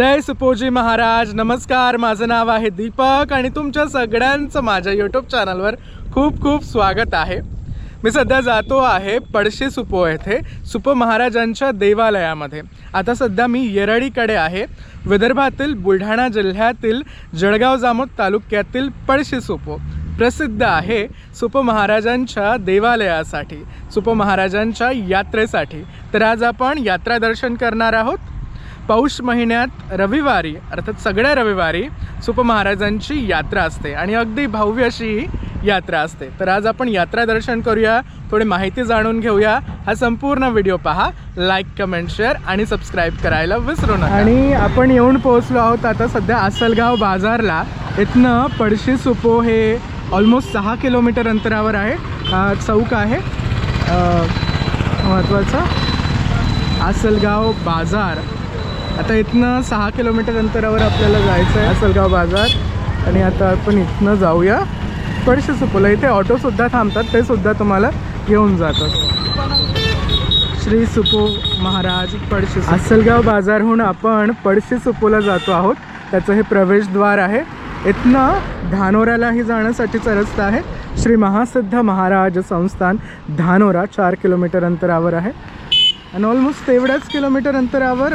जय सुपोजी महाराज. नमस्कार. माझं नाव आहे दीपक आणि तुमच्या सगळ्यांचं माझ्या यूट्यूब चॅनलवर खूप खूप स्वागत आहे. मी सध्या जातो आहे पडशी सुपो येथे सुपो महाराजांच्या देवालयामध्ये. आता सध्या मी येरळीकडे आहे. विदर्भातील बुलढाणा जिल्ह्यातील जळगाव जामोद तालुक्यातील पळशी सुपो. प्रसिद्ध आहे सुप महाराजांच्या देवालयासाठी सुप महाराजांच्या यात्रेसाठी. तर आज आपण यात्रा दर्शन करणार आहोत. पौष महिन्यात रविवारी अर्थात सगळ्या रविवारी सुप महाराजांची यात्रा असते आणि अगदी भव्य अशी ही यात्रा असते. तर आज आपण यात्रा दर्शन करूया थोडी माहिती जाणून घेऊया. हा संपूर्ण व्हिडिओ पहा लाईक कमेंट शेअर आणि सबस्क्राईब करायला विसरू नका. आणि आपण येऊन पोहोचलो आहोत आता सध्या आसलगाव बाजारला. इथनं पडशी सुपो हे ऑलमोस्ट सहा किलोमीटर अंतरावर आहे. चौक आहे. महत्त्वाचं महत्त्वाचा आसलगाव बाजार. आता इथनं सहा किलोमीटर अंतरावर आपल्याला जायचं आहे असलगाव बाजार. आणि आता आपण इथनं जाऊया. पडशी सुपोला. इथे ऑटोसुद्धा थांबतात ते सुद्धा तुम्हाला घेऊन जातात. श्री सुपो महाराज पडशी असलगाव बाजारहून आपण पडशी सुपोला जातो आहोत. त्याचं हे प्रवेशद्वार आहे. इथनं धानोऱ्यालाही जाण्यासाठीचा रस्ता आहे. श्री महासिद्ध महाराज संस्थान धानोरा चार किलोमीटर अंतरावर आहे. आणि ऑलमोस्ट तेवढ्याच किलोमीटर अंतरावर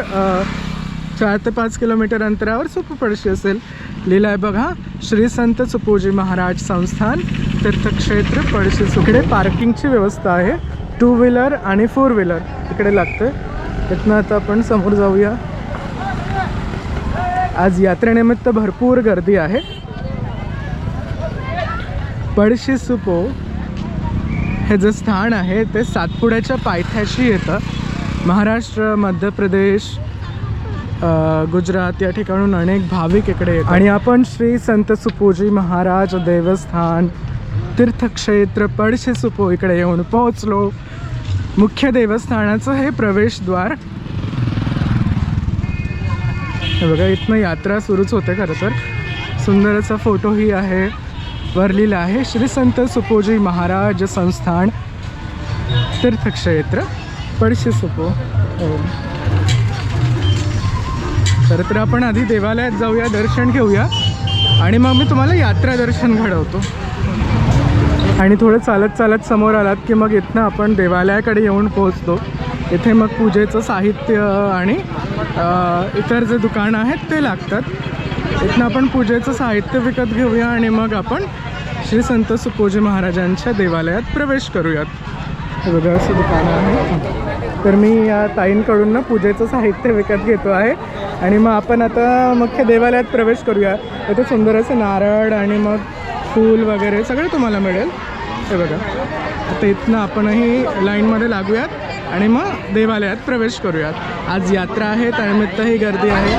चार ते पाच किलोमीटर अंतरावर सुपपडशी असेल. लिहिलं आहे बघा श्री संत सुपोजी महाराज संस्थान तीर्थक्षेत्र पडशी सुकडे. पार्किंगची व्यवस्था आहे. टू व्हीलर आणि फोर व्हीलर इकडे लागतं तिथनं आता आपण समोर जाऊया. आज यात्रेनिमित्त भरपूर गर्दी आहे. पडशी सुपो हे जे स्थान आहे ते सातपुड्याच्या पायथ्याशी येतं. महाराष्ट्र मध्य प्रदेश गुजरात या ठिकाणून अनेक भाविक इकडे आणि आपण श्री संत सुपोजी महाराज देवस्थान तीर्थक्षेत्र पडशे सुपो इकडे येऊन पोहोचलो. मुख्य देवस्थानाचं हे प्रवेशद्वार. हे बघा इथनं यात्रा सुरूच होते खरं तर. सुंदर असा फोटोही आहे वरलेला आहे. श्री संत सुपोजी महाराज संस्थान तीर्थक्षेत्र पडशी सुपो. हो. तर तर आपण आधी देवालयात जाऊया दर्शन घेऊया. आणि मग मी तुम्हाला यात्रा दर्शन घडवतो. आणि थोडं चालत चालत समोर आलात की मग इथनं आपण देवालयाकडे येऊन पोहोचतो. इथे मग पूजेचं साहित्य आणि इतर जे दुकानं आहेत ते लागतात. इथनं आपण पूजेचं साहित्य विकत घेऊया आणि मग आपण श्री संत सुपोजी महाराजांच्या देवालयात प्रवेश करूयात. हे असं दुकानं आहे. तर मी या ताईंकडून ना पूजेचं साहित्य विकत घेतो आहे. आणि मग आपण आता मुख्य देवालयात प्रवेश करूया. इथे सुंदर असं नारळ आणि मग फूल वगैरे सगळं तुम्हाला मिळेल. हे बघा. आता इथनं आपणही लाईनमध्ये लागूयात आणि मग देवालयात प्रवेश करूयात. आज यात्रा आहे त्यानिमित्त ही गर्दी आहे.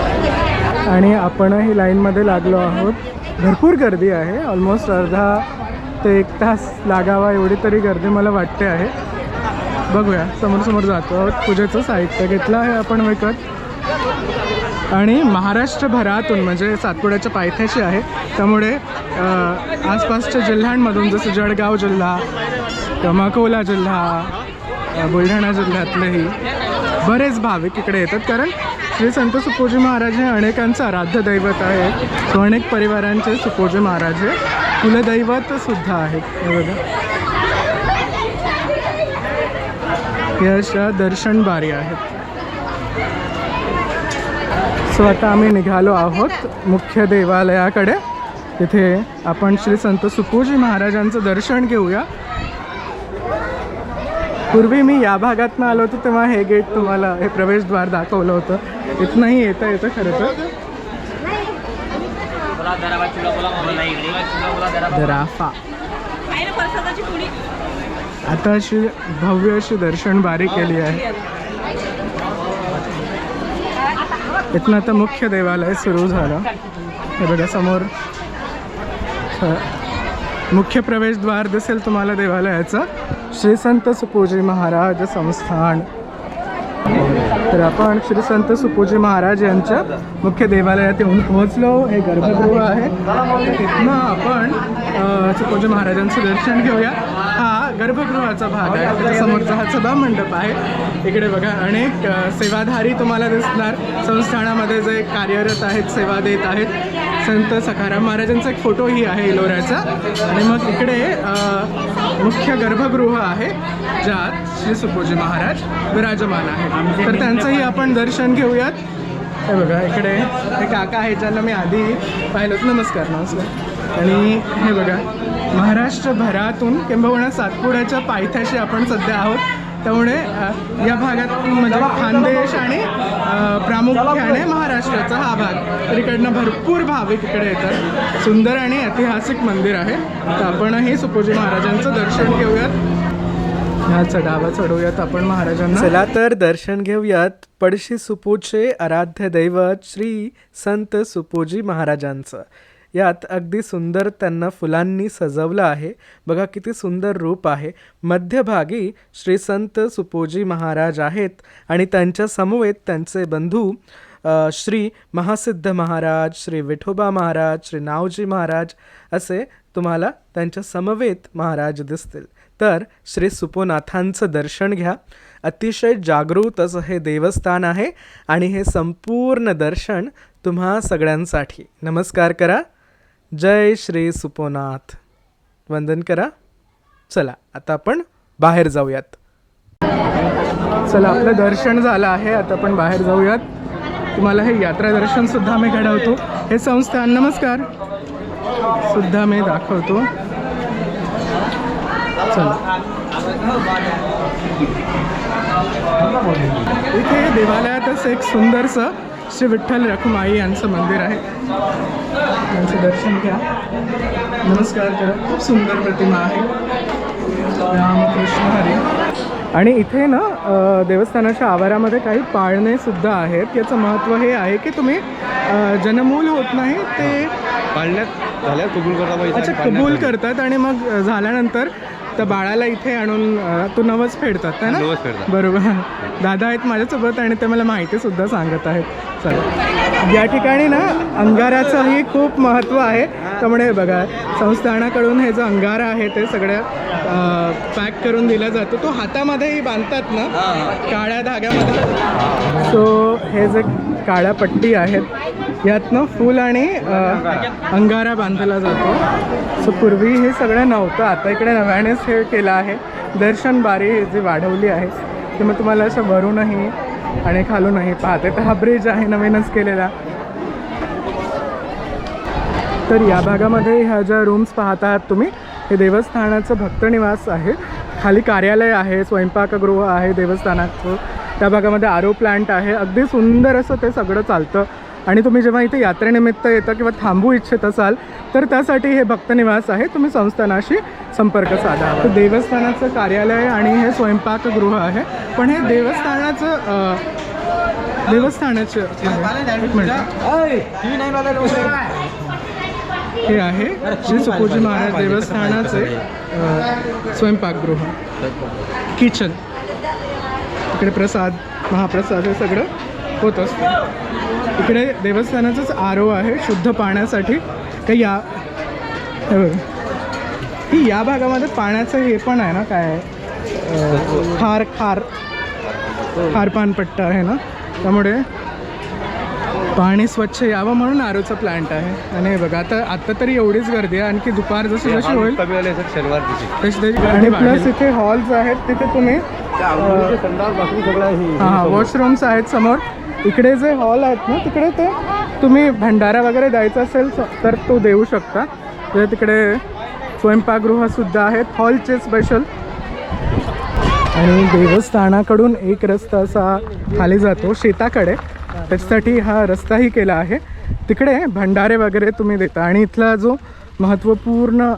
आणि आपणही लाईनमध्ये लागलो आहोत. भरपूर गर्दी आहे. ऑलमोस्ट अर्धा ते एक तास लागावा एवढी तरी गर्दी मला वाटते आहे. बघूया. समोर समोर जातो आहोत. पूजेचं साहित्य घेतलं आहे आपण विकत. आणि महाराष्ट्रभरातून म्हणजे सातपुड्याच्या पायथ्याशी आहे. त्यामुळे आसपासच्या जिल्ह्यांमधून जसं जळगाव जिल्हा किंवा अकोला जिल्हा बुलढाणा जिल्ह्यातलेही बरेच भाविक इकडे येतात. कारण श्री संत सुपोजी महाराज हे अनेकांचं आराध्य दैवत आहे. सो अनेक परिवारांचे सुपोजी महाराज हे कुलदैवत सुद्धा आहेत. बघा. या अशा दर्शन बारी आहेत. सो आता आम्ही निघालो आहोत मुख्य देवालयाकडे. तिथे आपण श्री संत सुपोजी महाराजांचं दर्शन घेऊया. पूर्वी मी या भागातनं आलो होतो तेव्हा हे गेट तुम्हाला हे प्रवेशद्वार दाखवलं होतं. इथनंही येतं येतं खरं तर. दराफा आता अशी भव्य अशी दर्शन बारी केली आहे. इथनं आता मुख्य देवालय सुरू झालं. हे बघा समोर. मुख्य प्रवेशद्वार दिसेल तुम्हाला देवालयाचं. श्री संत सुपूजी महाराज संस्थान. तर आपण श्री संत सुपूजी महाराज यांच्या मुख्य देवालयात येऊन पोहोचलो. हे गर्भगृह आहे. तिथनं आपण सुपूजी सुपोजी महाराजांचं दर्शन घेऊया. हा गर्भगृहाचा भाग आहे. त्याच्या समोरचा हा सभा मंडप आहे. इकडे बघा अनेक सेवाधारी तुम्हाला दिसणार. संस्थानामध्ये जे कार्यरत आहेत सेवा देत आहेत संत सखाराम महाराजांचा एक फोटोही आहे इलोऱ्याचा आणि मग इकडे मुख्य गर्भगृह आहे ज्यात श्री सुपोजी महाराज विराजमान आहेत. तर त्यांचंही आपण दर्शन घेऊयात. हे बघा इकडे हे काका आहेत ज्यांना मी आधी पाहिलं नमस्कार नमस्कार. आणि हे बघा महाराष्ट्रभरातून किंबहुना सातपुड्याच्या पायथ्याशी आपण सध्या आहोत. त्यामुळे या भागात म्हणजे खानदेश आणि प्रामुख्याने महाराष्ट्राचा हा भाग. तर इकडनं भरपूर भाविक इकडे येतात. सुंदर आणि ऐतिहासिक मंदिर आहे. तर आपणही सुपोजी महाराजांचं दर्शन घेऊयात. ह्या चढावा चढवूयात आपण महाराजांना. चला तर दर्शन घेऊयात. पडशी सुपूचे आराध्य दैवत श्री संत सुपोजी महाराजांचं. यात अगदी सुंदर त्यांना फुलांनी सजवलं आहे. बघा किती सुंदर रूप आहे. मध्यभागी श्री संत सुपोजी महाराज आहेत आणि त्यांच्या समवेत त्यांचे बंधू श्री महासिद्ध महाराज श्री विठोबा महाराज श्री नावजी महाराज असे तुम्हाला त्यांच्या समवेत महाराज दिसतील. तर श्री सुपोनाथांचं दर्शन घ्या. अतिशय जागृत असं हे देवस्थान आहे आणि हे संपूर्ण दर्शन तुम्हा सगळ्यांसाठी. नमस्कार करा. जय श्री सुपोनाथ. वंदन करा. चला आता आपण बाहेर जाऊयात. चला आपलं दर्शन झालं आहे आता आपण बाहेर जाऊयात. तुम्हाला हे यात्रा दर्शन सुद्धा मी घडवतो. हे संस्थान नमस्कार. सुद्धा मी दाखवतो. चला. इथे देवालयातच एक सुंदरसं श्री विठ्ठल रखुमाई यांचं मंदिर आहे. त्यांचं दर्शन घ्या. नमस्कार करा. खूप सुंदर प्रतिमा आहे. रामकृष्ण हरी. आणि इथे ना देवस्थानाच्या आवारामध्ये काही पाळणे सुद्धा आहेत. याचं महत्त्व हे आहे की तुम्ही जनमूल होत नाही ते पाळण्यात झाल्या कबूल करता पाहिजे अच्छा कबूल करतात आणि मग झाल्यानंतर त्या बाळाला इथे आणून अ, तो नवस फेडतात है ना? नवस फेडतात. बरोबर. दादा आहेत माझ्यासोबत आणि ते मला माहिती सुद्धा सांगत आहेत. चला. या ठिकाणी ना अंगाराचंही खूप महत्त्व आहे. त्यामुळे बघा संस्थानाकडून हे जो अंगारा आहे ते सगळ्या पॅक करून दिला जातो. तो हातामध्येही बांधतात ना? काळ्या धाग्यामध्ये. सो हे जे काळ्या पट्टी आहेत यातनं फूल आणि अंगारा बांधला जातो. सो पूर्वी हे सगळं नव्हतं. आता इकडे नव्यानेच हे केलं आहे. दर्शन बारी जी वाढवली आहे ते मग तुम्हाला असं वरूनही आणि खालूनही पाहते. तर हा ब्रिज आहे नवीनच केलेला. तर या भागामध्ये ह्या ज्या रूम्स पाहत आहात तुम्ही हे देवस्थानाचं भक्तनिवास आहे. खाली कार्यालय आहे स्वयंपाकगृह आहे देवस्थानाचं. त्या भागामध्ये आरो प्लांट आहे. अगदी सुंदर असं ते सगळं चालतं. आणि तुम्ही जेव्हा इथे यात्रेनिमित्त येता किंवा थांबू इच्छित असाल तर त्यासाठी हे भक्तनिवास आहे. तुम्ही संस्थानाशी संपर्क साधा. तर देवस्थानाचं कार्यालय आणि हे स्वयंपाकगृह आहे. पण हे देवस्थानाचं देवस्थानाचं हे आहे. श्री सुपूजी महाराज देवस्थानाचे स्वयंपाकगृह. किचन. इकडे प्रसाद महाप्रसाद हे सगळं होत असतं. इकडे देवस्थानाचंच आरो आहे शुद्ध पाण्यासाठी. काही या हे या भागामध्ये पाण्याचं हे पण आहे ना काय खार खार. खारपानपट्टा आहे ना? त्यामुळे पाणी स्वच्छ यावं म्हणून आरोचा प्लांट आहे. आणि हे बघा आता आता तरी एवढीच गर्दी आहे. आणखी दुपार जशी जशी होईल आणि प्लस इथे हॉल्स आहेत तिथे तुम्ही संडास बाथरूम सगळं आहे. हां हां वॉशरूम्स आहेत समोर. इकडे जे हॉल आहेत ना तिकडे ते तुम्ही भंडारा वगैरे द्यायचा असेल स- तर तो देऊ शकता. म्हणजे तिकडे स्वयंपाकगृहसुद्धा आहेत. हॉलचे स्पेशल आणि देवस्थानाकडून एक रस्ता असा खाली जातो शेताकडे. त्याच्यासाठी हा रस्ताही केला आहे. तिकडे भंडारे वगैरे तुम्ही देता. आणि इथला जो महत्त्वपूर्ण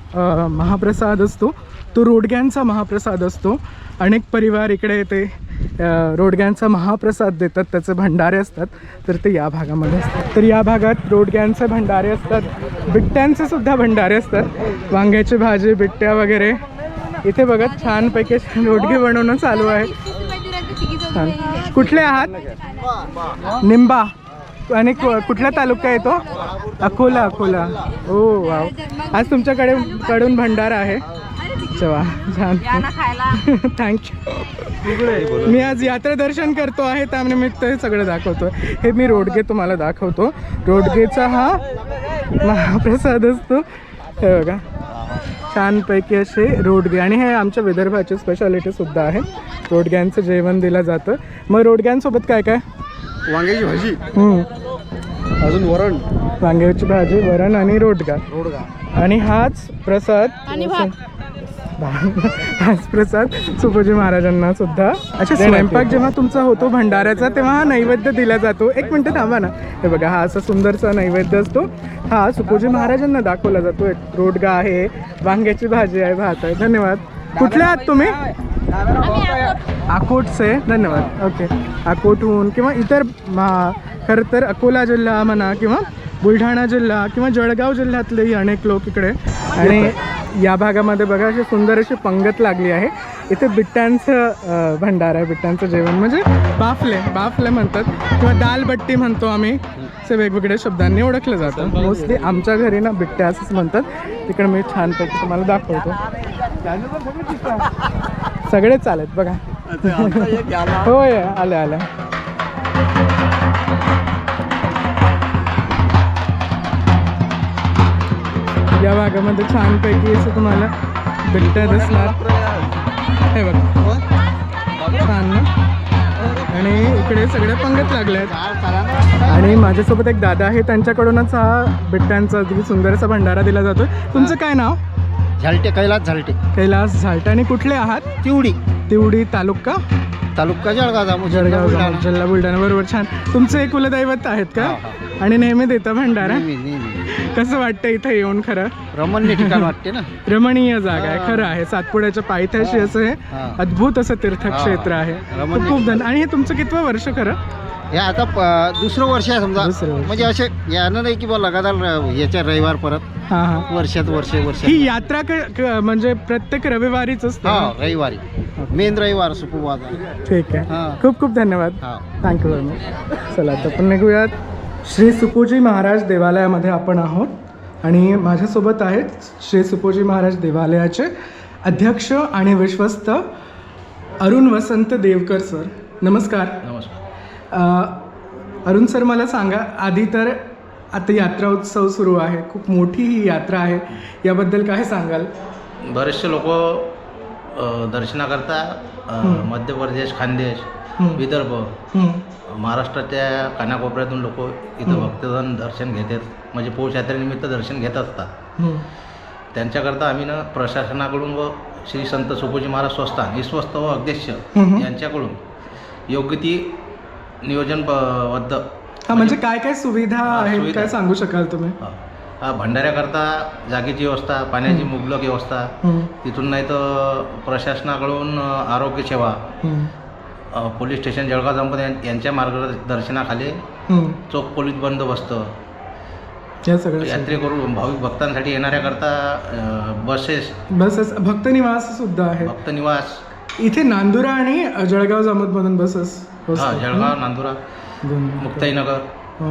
महाप्रसाद असतो तो रोडग्यांचा महाप्रसाद असतो. अनेक परिवार इकडे ते रोडग्यांचा महाप्रसाद देतात त्याचे भंडारे असतात तर ते या भागामध्ये असतात. तर या भागात रोडग्यांचे भंडारे असतात बिट्ट्यांचे सुद्धा भंडारे असतात. वांग्याची भाजी बिट्ट्या वगैरे. इथे बघा छानपैकी रोडगे बनवणं चालू आहे. छान. कुठले आहात? निंबा. आणि कु- कुठला तालुका येतो अकोला अकोला. ओ वाव. आज तुमच्याकडे कडून भंडारा आहे. अच्छा वा छान. खायला. थँक्यू मी आज यात्रा दर्शन करतो आहे त्यानिमित्त हे सगळं दाखवतो हे मी रोडगे तुम्हाला दाखवतो. रोडगेचा हा महाप्रसाद असतो. हे बघा. छानपैकी असे रोडगे. आणि हे आमच्या विदर्भाची स्पेशालिटी सुद्धा आहे. रोडग्यांचं जेवण दिलं जातं. मग रोडग्यांसोबत काय काय? वांग्याची भाजी. अजून वरण. वांग्याची भाजी वरण आणि रोडगा. रोडगा. आणि हाच प्रसाद. प्रसाद सुपोजी महाराजांना सुद्धा अच्छा स्वयंपाक जेव्हा तुमचा होतो भंडाऱ्याचा तेव्हा हा नैवेद्य दिला जातो. एक मिनिट थांबा ना. हे बघा हा असा सुंदरसा नैवेद्य असतो. हा सुपोजी महाराजांना दाखवला जातो. एक रोडगा आहे वांग्याची भाजी आहे भात आहे. धन्यवाद. कुठले आहात तुम्ही? अकोटचे. धन्यवाद. ओके. अकोटहून किंवा इतर खरं तर अकोला जिल्हा म्हणा किंवा बुलढाणा जिल्हा किंवा जळगाव जिल्ह्यातलेही अनेक लोक इकडे. आणि या भागामध्ये बघा अशी सुंदर अशी पंगत लागली आहे. इथे बिट्ट्यांचं भंडार आहे बिट्ट्यांचं जेवण. म्हणजे बाफले बाफले म्हणतात. किंवा दालबट्टी म्हणतो आम्ही. असे वेगवेगळ्या शब्दांनी ओळखलं जातं. मोस्टली आमच्या घरी ना बिट्ट्या असंच म्हणतात. तिकडे मी छानपैकी तुम्हाला दाखवतो. सगळे चालेत बघा. होय आले आले. या भागामध्ये छानपैकी असं तुम्हाला बिट्ट्या दिसणार. हे बघा. छान ना? आणि इकडे सगळे पंगत लागले आहेत. आणि माझ्यासोबत एक दादा आहे त्यांच्याकडूनच हा बिट्ट्यांचा अगदी सुंदरसा भंडारा दिला जातो तुमचं काय नाव? झालटे कैलास झालटे. कैलास झालटे. आणि कुठले आहात? तिवडी. तिवडी तालुका? तालुका जळगाव जळगाव जिल्हा बुलढाणा. बरोबर छान. तुमचं एक कुलदैवत आहेत का? आणि नेहमी देता भंडारा? नेहमी नेहमी. कसं वाटतं इथं येऊन खरं? रमणीय ठिकाण वाटते ना? रमणीय जागा आहे खरं आहे. सातपुड्याच्या पायथ्याशी असं हे हा. अद्भुत असं तीर्थक्षेत्र. आहे. रमणीय खूप धन आणि हे तुमचं कितवं वर्ष खरं? हे आता प- दुसरं वर्ष आहे समजा. वर्ष. म्हणजे असे यानं नाही की बा लगातार र- याच्या रविवार परत हां हां. वर्षात वर्ष वर्ष. ही यात्रा क- क- म्हणजे प्रत्येक रविवारीच असते हा ना? रविवारी. मेन रविवार सुपुवार ठीक आहे. हा. खूप खूप धन्यवाद. हा. थँक्यू व्हेरी मच चला आता आपण निघूयात. श्री सुपोजी महाराज देवालयामध्ये आपण आहोत आणि माझ्यासोबत आहेत श्री सुपोजी महाराज देवालयाचे अध्यक्ष आणि विश्वस्त अरुण वसंत देवकर सर नमस्कार नमस्कार अरुण सर मला सांगा आधी तर आता यात्रा उत्सव सुरू आहे खूप मोठी ही यात्रा आहे याबद्दल काय सांगाल बरेचसे लोक दर्शनाकरता. मध्य प्रदेश खानदेश. विदर्भ. हं, महाराष्ट्राच्या कानाकोपऱ्यातून लोक इथं हं. भक्तजन दर्शन घेतात. म्हणजे पौष यात्रेनिमित्त दर्शन घेत असतात. हं, त्यांच्याकरता आम्ही ना प्रशासनाकडून व श्री संत सुपोजी महाराज संस्थान विश्वस्त व अध्यक्ष हं. यांच्याकडून योग्य ती नियोजन ब- बद्ध. हा म्हणजे काय काय सुविधा हा, आहेत. काय सांगू शकाल तुम्ही? हा. हा, भंडाऱ्याकरता जागेची व्यवस्था पाण्याची मुबलक व्यवस्था. हं, तिथून नाही तर प्रशासनाकडून आरोग्य सेवा हं, पोलीस स्टेशन जळगाव जामपत यांच्या मार्गदर्शनाखाली. चोख पोलीस बंदोबस्त या सगळ्या यात्रेकरू भाविक भक्तांसाठी येणाऱ्याकरता बसेस बसेस भक्त निवास सुद्धा आहे भक्त निवास इथे नांदुरा आणि जळगाव जामोद मधून बसेस हा जळगाव नांदुरा. मुक्ताईनगर.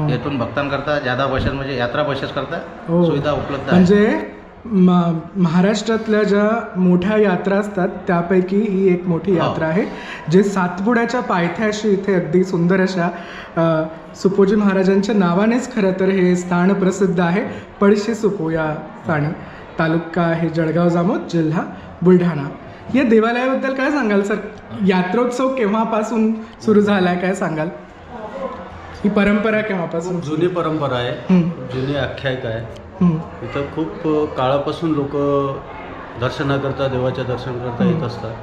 येथून भक्तांकरता जादा बसेस म्हणजे यात्रा बसेस करता हो. सुविधा उपलब्ध आहे म्हणजे म- महाराष्ट्रातल्या ज्या मोठ्या यात्रा असतात त्यापैकी ही एक मोठी हो. यात्रा आहे जे सातपुड्याच्या पायथ्याशी इथे अगदी सुंदर अशा सुपोजी महाराजांच्या नावानेच खरं तर हे स्थान प्रसिद्ध आहे पळशी सुपो या स्थानी. तालुका आहे जळगाव जामोद जिल्हा बुलढाणा. या देवालयाबद्दल काय सांगाल सर? यात्रोत्सव केव्हापासून सुरू झाला आहे काय सांगाल? ही परंपरा केव्हापासून जुनी परंपरा आहे जुनी आख्यायिका आहे. इथं खूप काळापासून लोक दर्शनाकरता देवाच्या दर्शनाकरता येत असतात.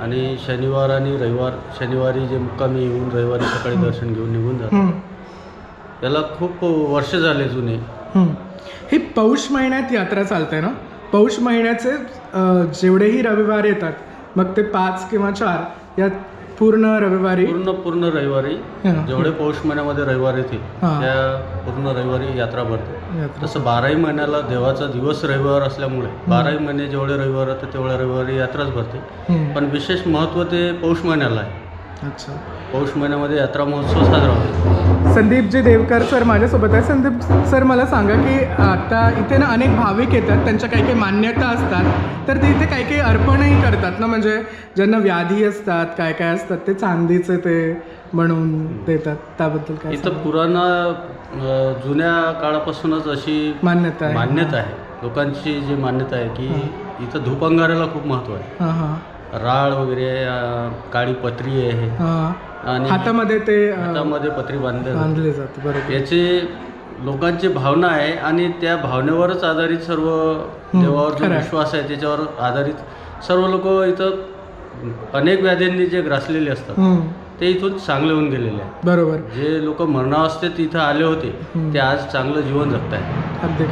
आणि शनिवार आणि रविवार शनिवारी जे मुक्कामी येऊन रविवारी सकाळी दर्शन घेऊन निघून जातात. हं. याला खूप वर्ष झाले जुने. हं. पौष महिन्यात यात्रा चालते ना? पौष महिन्याचे जेवढेही रविवार येतात मग ते पाच किंवा चार या पूर्ण रविवारी पूर्ण पूर्ण रविवारी. जेवढे पौष महिन्यामध्ये रविवार येतील. त्या पूर्ण रविवारी यात्रा भरते. तसं बाराही महिन्याला देवाचा दिवस रविवार असल्यामुळे बाराही महिने जेवढे रविवार येतात तेवढ्या रविवारी यात्राच भरते. पण विशेष महत्त्व ते पौष महिन्याला आहे अच्छा पौष महिन्यामध्ये यात्रा महोत्सव साजरा होतो संदीपजी देवकर सर माझ्यासोबत आहे संदीप सर मला सांगा की आता इथे ना अनेक भाविक येतात त्यांच्या काही काही मान्यता असतात तर ते इथे काही काही अर्पणही करतात ना? म्हणजे ज्यांना व्याधी असतात काय काय असतात ते चांदीचे ते बनवून देतात. त्याबद्दल काय इथं? पुराणा जुन्या काळापासूनच अशी मान्यता आहे. मान्यता आहे. लोकांची जी मान्यता आहे की इथं धूप अंगाराला खूप महत्त्व आहे. हां हां. राळ वगैरे काळी पत्री आहे. हां. आणि हातामध्ये ते हातामध्ये पत्री बांधले जाते. बांधले जाते बरोबर. याचे लोकांची भावना आहे आणि त्या भावनेवरच आधारित सर्व देवावर जो. विश्वास आहे त्याच्यावर आधारित सर्व लोक इथं अनेक व्याधींनी जे ग्रासलेले असतात ते इथून चांगले होऊन गेलेले आहे बरोबर. जे लोक मरणावस्थेत इथं आले होते. ते आज चांगलं जीवन जगत आहे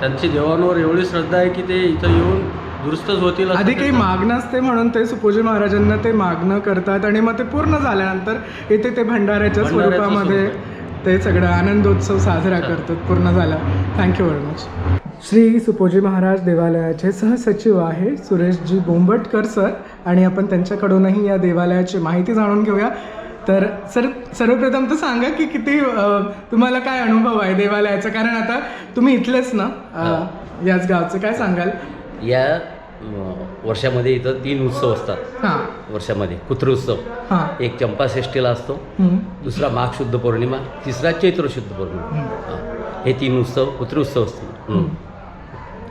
त्यांची देवांवर एवढी श्रद्धा आहे की ते इथं येऊन दुरुस्तच होतील असं आधी काही त्यांचं- मागणं असते म्हणून ते सुपोजी महाराजांना ते मागणं करतात आणि मग ते पूर्ण झाल्यानंतर इथे ते भंडाऱ्याच्या भंडाऱ्याचं स्वरूपामध्ये स्वरूप ते सगळं आनंदोत्सव साजरा करतात पूर्ण झाला. Thank you very much Shri सुपोजी Maharaj देवालयाचे सहसचिव आहे सुरेशजी बोंबटकर सर आणि आपण त्यांच्याकडूनही या देवालयाची माहिती जाणून घेऊया. तर सर सर्वप्रथम तर सांगा की किती अ, तुम्हाला काय अनुभव आहे देवालयाचा? कारण आता तुम्ही इथलेच ना अ, याच गावचे काय सांगाल? या वर्षामध्ये इथं तीन उत्सव असतात. हां. वर्षामध्ये कुत्र उत्सव. एक चंपाषष्टीला असतो. दुसरा माघ शुद्ध पौर्णिमा तिसरा चैत्र शुद्ध पौर्णिमा. हा. तीन उत्सव कुत्र उत्सव असतील. हं.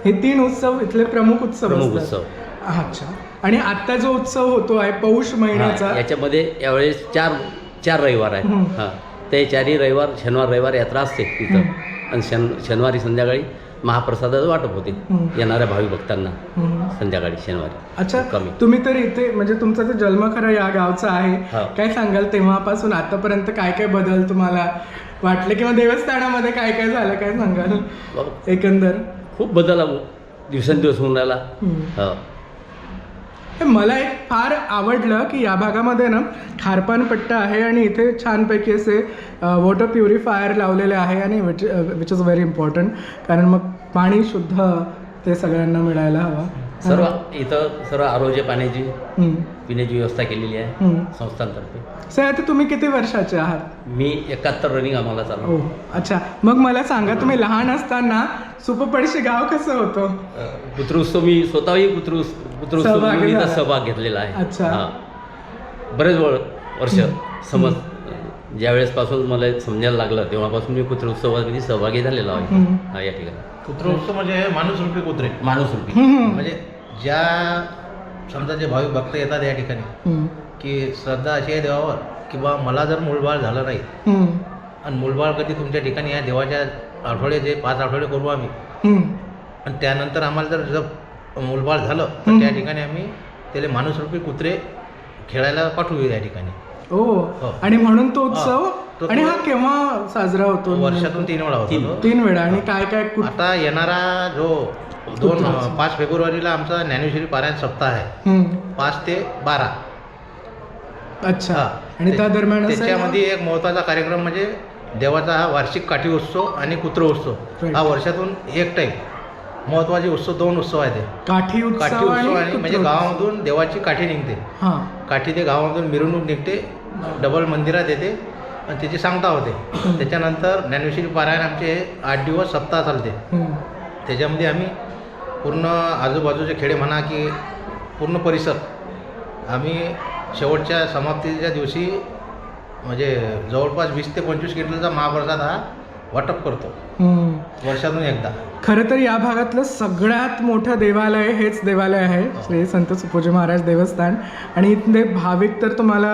हे तीन उत्सव इथले प्रमुख उत्सव प्रमुख. उत्सव. अच्छा. आणि आता जो उत्सव होतो आहे पौष महिन्याचा. याच्यामध्ये यावेळेस चार चार रविवार आहेत. हं. हां. ते चारही रविवार शनिवार रविवार यात्रा असते तिथं आणि शन शनिवारी संध्याकाळी महाप्रसादाचं वाटप होते. येणाऱ्या भावी भक्तांना. संध्याकाळी शनिवारी. अच्छा कमी. तुम्ही तर इथे म्हणजे तुमचा तर जन्म खरा या गावचा आहे. काय सांगाल तेव्हापासून आतापर्यंत काय काय बदल तुम्हाला वाटले? किंवा देवस्थानामध्ये काय काय झालं काय सांगाल? एकंदर. खूप बदल दिवसेंदिवस होऊन राहिला. मला एक फार आवडलं की या भागामध्ये ना खारपानपट्टा आहे आणि इथे छानपैकी असे वॉटर प्युरिफायर लावलेले आहे आणि which which is very important कारण मग पाणी शुद्ध ते सगळ्यांना मिळायला हवं. सर्व इथं सर्व आरोग्य पाण्याची पिण्याची व्यवस्था केलेली आहे. संस्थांतर्फे. सर आता तुम्ही किती वर्षाचे आहात? मी एकाहत्तर रनिंग आम्हाला चालू हो अच्छा. मग मला सांगा तुम्ही लहान असताना सुपपडशी गाव कसं होतं? पुत्रोत्सव मी स्वतःही पुत्र पुत्रोत्सव सहभागी घेतलेला आहे. अच्छा. बरेच वर वर्ष समज ज्यावेळेसपासून मला समजायला लागलं तेव्हापासून मी कुत्रोत्सवामध्ये सहभागी झालेलो आहे. हा या ठिकाणी. कुत्र उत्सव म्हणजे माणूस रूपी कुत्रे. माणूस रूपी. म्हणजे ज्या समजा जे भाविक भक्त येतात या ठिकाणी की श्रद्धा अशी आहे देवावर की बा मला जर मूलबाळ झालं नाही आणि मूलबाळ कधी तुमच्या ठिकाणी या देवाच्या आठवडे जे पाच आठवडे करू आम्ही. आणि त्यानंतर आम्हाला जर जर मूलबाळ झालं तर त्या ठिकाणी आम्ही त्याला माणूसरूपी कुत्रे खेळायला पाठवू या ठिकाणी. हो. आणि म्हणून तो उत्सव हा, आणि हा केव्हा साजरा होतो? वर्षातून तीन वेळा होतो. तीन वेळा. आणि काय काय आता येणारा जो दोन. पाच फेब्रुवारीला आमचा ज्ञानेश्वरी पारायण सप्ताह आहे. पाच ते बारा. अच्छा. हा. आणि त्या दरम्यान त्याच्यामध्ये एक महत्त्वाचा कार्यक्रम म्हणजे देवाचा हा वार्षिक काठी उत्सव आणि कुत्र उत्सव. हा वर्षातून एक टाईम महत्त्वाचे उत्सव दोन उत्सव आहेत काठी काठी उत्सव आणि. म्हणजे गावामधून देवाची काठी निघते. हा. काठी ते गावामधून मिरवणूक निघते. डबल मंदिरात येते. आणि त्याची सांगता होते. त्याच्यानंतर ज्ञानेश्वरी पारायण आमचे आठ दिवस सप्ताह चालते. त्याच्यामध्ये आम्ही पूर्ण आजूबाजूचे खेडे म्हणा की पूर्ण परिसर आम्ही शेवटच्या समाप्तीच्या दिवशी म्हणजे जवळपास वीस ते पंचवीस क्विंटलचा महाप्रसाद हा वाटप करतो. वर्षातून एकदा. खरं तर या भागातलं सगळ्यात मोठं देवालय हेच देवालय आहे श्री संत सुपोजी महाराज देवस्थान. आणि इथले भाविक तर तुम्हाला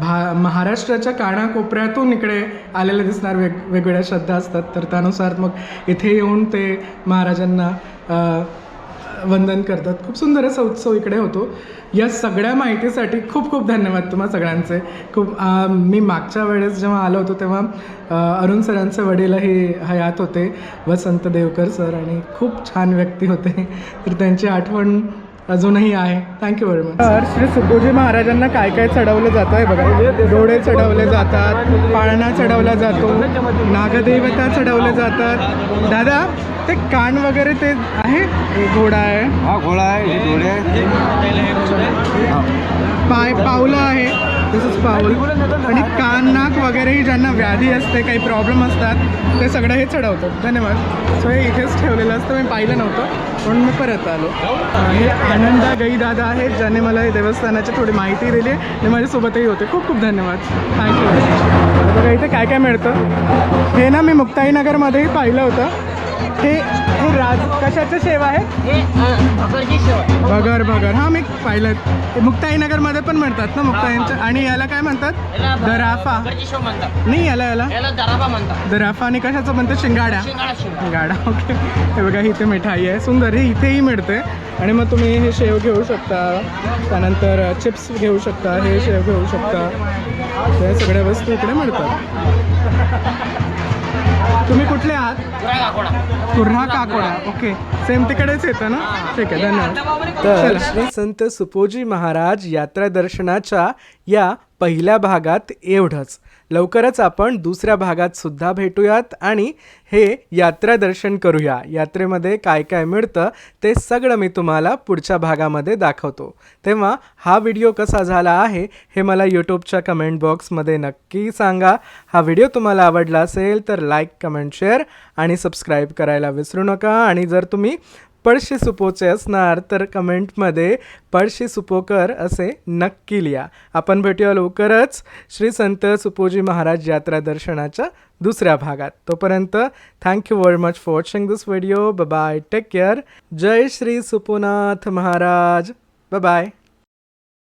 भा महाराष्ट्राच्या कानाकोपऱ्यातून इकडे आलेले दिसणार वेग वेगवेगळ्या श्रद्धा असतात. तर त्यानुसार मग इथे येऊन ते महाराजांना वंदन करतात. खूप सुंदर असा उत्सव इकडे होतो. या सगळ्या माहितीसाठी खूप खूप धन्यवाद तुम्हा सगळ्यांचे. खूप मी मागच्या वेळेस जेव्हा आलो होतो तेव्हा अरुण सरांचे वडीलही हयात होते. वसंत देवकर सर आणि खूप छान व्यक्ती होते. तर त्यांची आठवण अजूनही आहे. थँक्यू व्हेरी मच तर श्री सुखोजी महाराजांना काय काय चढवलं जातं आहे बघा. डोळे चढवले जातात पाळणा चढवला जातो नागदेवता चढवले जातात. दादा ते कान वगैरे ते आहे? घोडा आहे. हा घोडा आहे हे डोळे. पाय पावलं आहे. तसंच पाऊल आणि कान नाक वगैरेही ज्यांना व्याधी असते काही प्रॉब्लेम असतात ते सगळं हे चढवतात. धन्यवाद. सो हे इथेच ठेवलेलं असतं मी पाहिलं नव्हतं म्हणून मी परत आलो. आणि हे आनंदा गई दादा आहेत ज्याने मला हे देवस्थानाची थोडी माहिती दिली आणि माझ्यासोबतही होते. खूप खूप धन्यवाद. थँक्यू बघा इथे काय काय मिळतं? हे ना मी मुक्ताईनगरमध्येही पाहिलं होतं. हे हे राज कशाचं शेव आहे? भगर भगर. हां मी पाहिलं ते मुक्ताईनगरमध्ये पण मिळतात ना मुक्ताईंच्या आणि याला काय म्हणतात? दराफा. नाही याला याला? दराफा आणि कशाचं म्हणतात? शिंगाड्या शिंगाडा ओके. हे बघा इथे मिठाई आहे. सुंदर ही इथेही मिळते. आणि मग तुम्ही हे शेव घेऊ शकता. त्यानंतर चिप्स घेऊ शकता. हे शेव घेऊ शकता. या सगळ्या वस्तू इकडे मिळतात. तुम्ही कुठले आहात? कुर्हा काकोडा. ओके सेम तिकडेच येतं ना? ठीक आहे धन्यवाद. तर श्री संत सुपोजी महाराज यात्रा दर्शनाच्या या पहिल्या भागात एवढंच. लवकरच आपण दुसऱ्या भागात सुद्धा भेटूयात आणि हे यात्रा दर्शन करूया. यात्रेमध्ये काय काय मिळतं ते सगळं मी तुम्हाला पुढच्या भागामध्ये दाखवतो. तेव्हा हा व्हिडिओ कसा झाला आहे हे मला यूट्यूबच्या कमेंट बॉक्समध्ये नक्की सांगा. हा व्हिडिओ तुम्हाला आवडला असेल तर लाईक कमेंट शेअर आणि सबस्क्राईब करायला विसरू नका. आणि जर तुम्ही पळशी सुपोचे असणार तर कमेंटमध्ये पळशी सुपोकर असे नक्की लिहा. आपण भेटूया लवकरच श्री संत सुपोजी महाराज यात्रा दर्शनाच्या दुसऱ्या भागात. तोपर्यंत thank you very much for watching this video bye take care Jai Shri सुपोनाथ Maharaj. Bye